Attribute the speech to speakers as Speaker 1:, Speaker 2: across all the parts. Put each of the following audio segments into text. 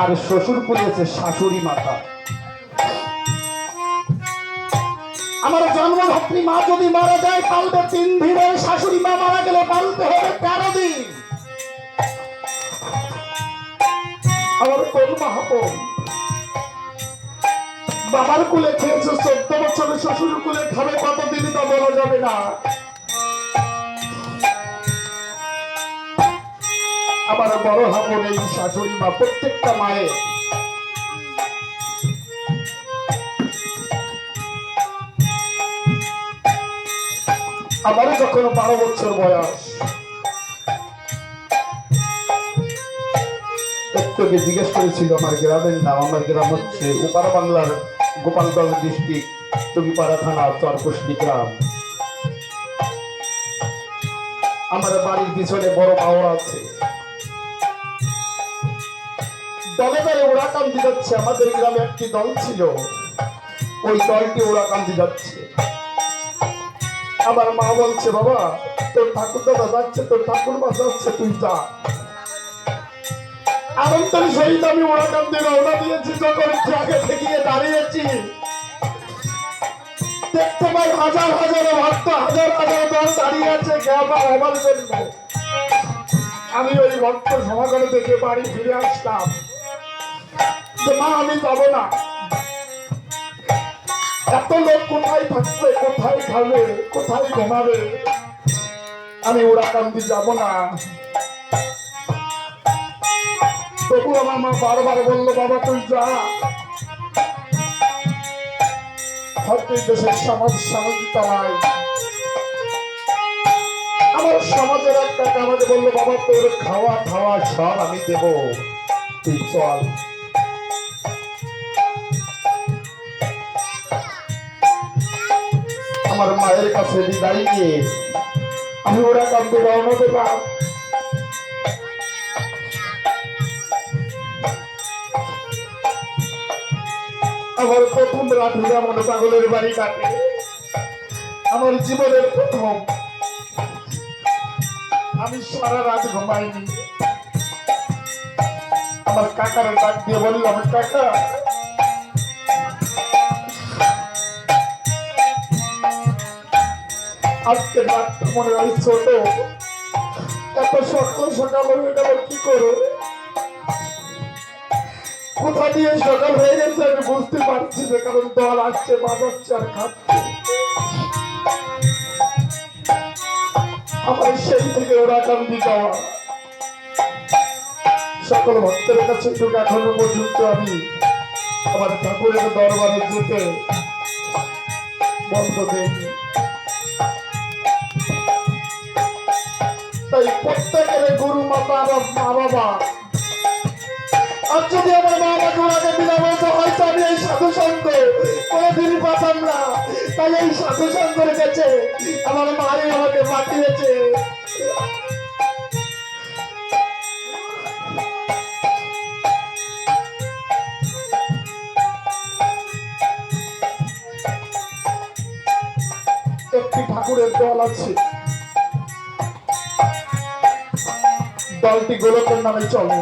Speaker 1: আর শ্বশুর করেছে শাশুড়ি মাতা আমার জন্মধাত্রী মা যদি মারা যায়, পালবে তিন দিনে শাশুড়ি মা মারা গেলে পালতে হবে তেরো দিন। আমার কোন মাহাপন বাবার কুলে খেয়েছো চোদ্দ বছরের শ্বশুর কুলে খাবে কতদিন তা বলা যাবে না। আমার বড় হাপন এই শাশুড়ি মা প্রত্যেকটা মায়ের। আমারও যখন বারো বছর বয়স একটুকে জিজ্ঞেস করেছিল, আমার গ্রামের নাম, আমার গ্রাম হচ্ছে উপার বাংলার গোপালগঞ্জ ডিস্ট্রিক্ট টুকিপাড়া থানা চরকুশনি গ্রাম। আমার বাড়ির পিছনে বড় পাওয়ার আছে। দলে দলে ওরাকান্দি যাচ্ছে আমাদের গ্রামে একটি দল ছিল। ওই দলটি ওরাকান্দি যাচ্ছে আমার মা বলছে, বাবা, তোর ঠাকুর দাদা যাচ্ছে, তোর ঠাকুর মা যাচ্ছে, তুই যা। আনন্দের সহিত আমি ওরাকান্দি রওনা দিয়েছি, যখন আগে থেকে দাঁড়িয়েছি। দেখতে পাই হাজার হাজার ভক্ত হাজার হাজার দল দাঁড়িয়ে আছে গ্রামা হবার জন্য। আমি ওই ভক্ত সমাগম থেকে বাড়ি ফিরে আসলাম। মা, আমি যাব না। এত লোক কোথায় থাকবে, কোথায় খাবে, কোথায় ঘুমাবে? আমি ওরাকান্দি যাব না। তবু আমার মা বারবার বলল, বাবা, তুই যা। হয়তো দেশের সমাজ সামাজিকতা নাই আমার সমাজের এক কাকা আমাকে বলল, বাবা, তোর খাওয়া খাওয়া সব আমি দেব। তুই চল। আমার মায়ের কাছে বিদায় নিয়ে আমি ওরা কান্দে রওনা দিলাম আমার প্রথম রাত হলো পাগলের বাড়ি কাটে। আমার জীবনের প্রথম। আমি সারা রাত ঘুমাইনি। আমার কাকার ডাক দিয়ে বললাম, কাকা আজকে রাতটা মনে হয় ছোট, এত সকাল সকাল হয়ে গেল, কি করো কোথা দিয়ে সকাল হয়ে গেছে আমি বুঝতে পারছি না, কারণ দল আসছে, বাজাচ্ছে আর খাচ্ছে। আমার সেই থেকে ওরা কান্দি যাওয়া সকল ভক্তের কাছে কিন্তু এখনও পর্যন্ত আমি আমার ঠাকুরের দরবারে যেতে বন্ধ দেয়নি তাই প্রত্যেকের গুরু মাতা মা বাবা। আর যদি আমার মা বাবা দিলাম হয়তো হয়তো আমি এই সাধু সঙ্গ। কোনোদিনই পাতাম না। তাই এই সাধু সঙ্গের কাছে আমার মারে আমাকে পাঠিয়েছে। একটি ঠাকুরের দল আছে। দলটি গোলকের নামে চলে।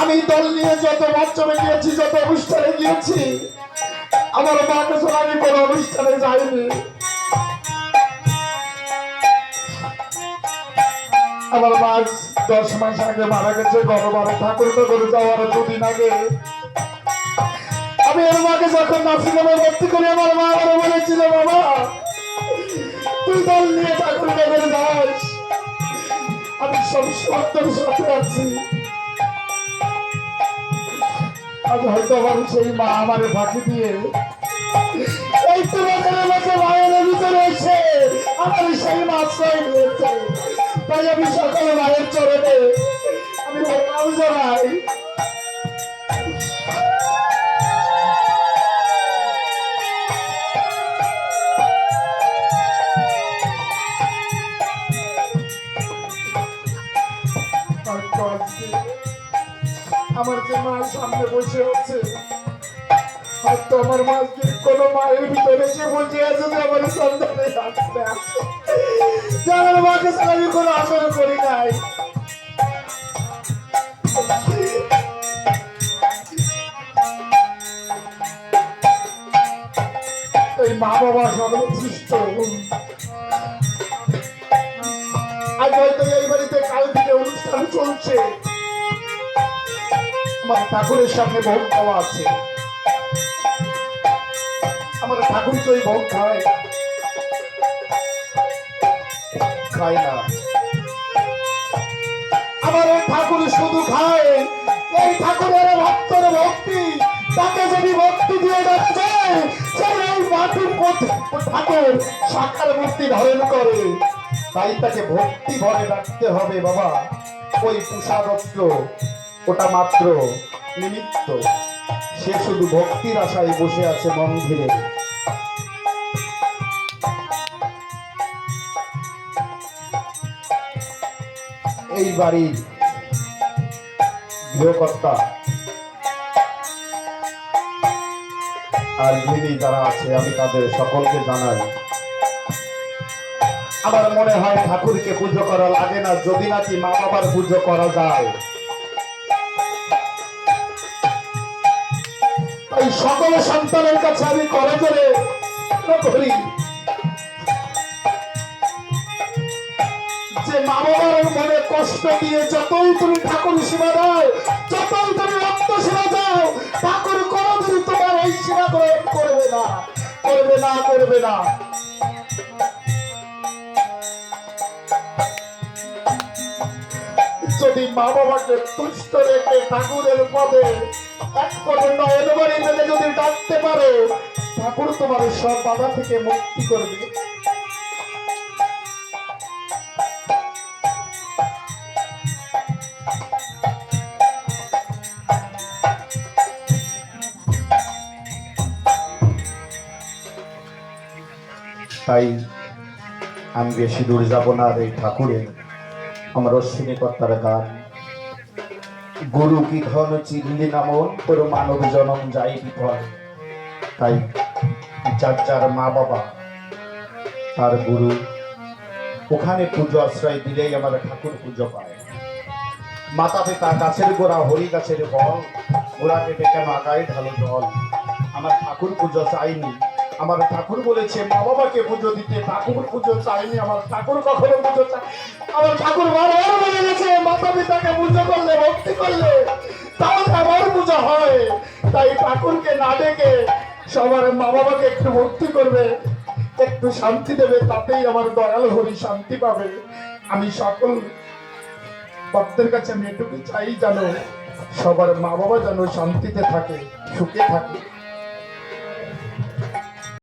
Speaker 1: আমি দল নিয়ে যত মঞ্চমে গিয়েছি, যত অনুষ্ঠানে গিয়েছি, আমার মাকে আমি কোনো অনুষ্ঠানে যাইনি। আমার মা দশ মাস আগে মারা গেছে গতবারে ঠাকুর তো করে যাওয়ার দুদিন আগে। আমি আমার মাকে যখন নার্সিংহোমে ভর্তি করি, আমার মা আমার বলেছিল, বাবা, তুই দল নিয়ে ঠাকুর করে যাস। আমি সব তোর সাথে আছি। আজ হয়তো আমার সেই মা আমার ফাঁকি দিয়ে মায়ের ভিতরে এসে আমার সেই নিয়েছে। তাই আমি সকল মায়ের চরণে আমি জানাই। আমার যে মা সামনে বসে আছে, হয়তো আমার মা কোনো মায়ের ভিতরে সে বসে আছে যে আমার সন্তানে যে আমার মাকে আমি কোনো আসন করি নাই। মা বাবা সর্বোৎকৃষ্ট আজ হয়তো এই বাড়িতে কাল থেকে অনুষ্ঠান চলছে। ঠাকুরের সামনে ভোগ খাওয়া আছে। আমার ঠাকুর তো এই ভোগ খায় খায় না। আমার এই ঠাকুর শুধু খায়। এই ঠাকুরের ভক্তর ভক্তি, তাকে যদি ভক্তি দিয়ে যায় সে এই মাটির মধ্যে ঠাকুর সাকার মূর্তি ধারণ করে। তাই তাকে ভক্তি ভরে রাখতে হবে, বাবা। ওই পুষাদত্ত ওটা মাত্র নিমিত্ত। সে শুধু ভক্তির আশায় বসে আছে মন্দিরে এই বাড়ির গৃহকর্তা আর গৃহিণী যারা আছে, আমি তাদের সকলকে জানাই। আমার মনে হয় ঠাকুরকে পুজো করা লাগে না, যদি নাকি মা বাবার পুজো করা যায়। এই সকল সন্তানের কাছে আমি করে করে করি যে মা বাবার মনে কষ্ট দিয়ে যতই তুমি ঠাকুর সেবা দাও, যতই তুমি রক্ত সেবা দাও, ঠাকুর কোনোদিন তোমার এই সেবা করবে না করবে না করবে না। যদি মা বাবাকে তুষ্ট রেখে ঠাকুরের পদে ঠাকুর তোমার সব বাধা থেকে মুক্তি করবে। তাই আমি বেশি দূর যাব না এই ঠাকুরের আমার অশ্বিনী কর্তার গান। গুরু কি ধন চিরলি নামন তোর মানব জনম যাই বিফল। তাই যার যার মা বাবা, তার গুরু, ওখানে পুজো আশ্রয় দিলেই আমার ঠাকুর পুজো পায়। মাতা পিতা গাছের গোড়া, হরি গাছের বল গোড়া কেটে কেন আগায় ঢালো জল। আমার ঠাকুর পুজো চাইনি, আমার ঠাকুর বলেছে, মা বাবাকে পুজো দিতে, ঠাকুর পুজো চাইনি, আমার ঠাকুর কখনো পুজো চাই আমার ঠাকুর বারবার বলে গেছে, মাতা পিতাকে পুজো করলে, ভক্তি করলে তাহলে আমার পুজো হয়। তাই ঠাকুরকে না ডেকে সবার মা বাবাকে একটু ভক্তি করবে, একটু শান্তি দেবে, তাতেই আমার দয়াল হরি শান্তি পাবে। আমি সকল ভক্তের কাছে আমি এটুকু চাই যেন সবার মা বাবা যেন শান্তিতে থাকে, সুখে থাকে।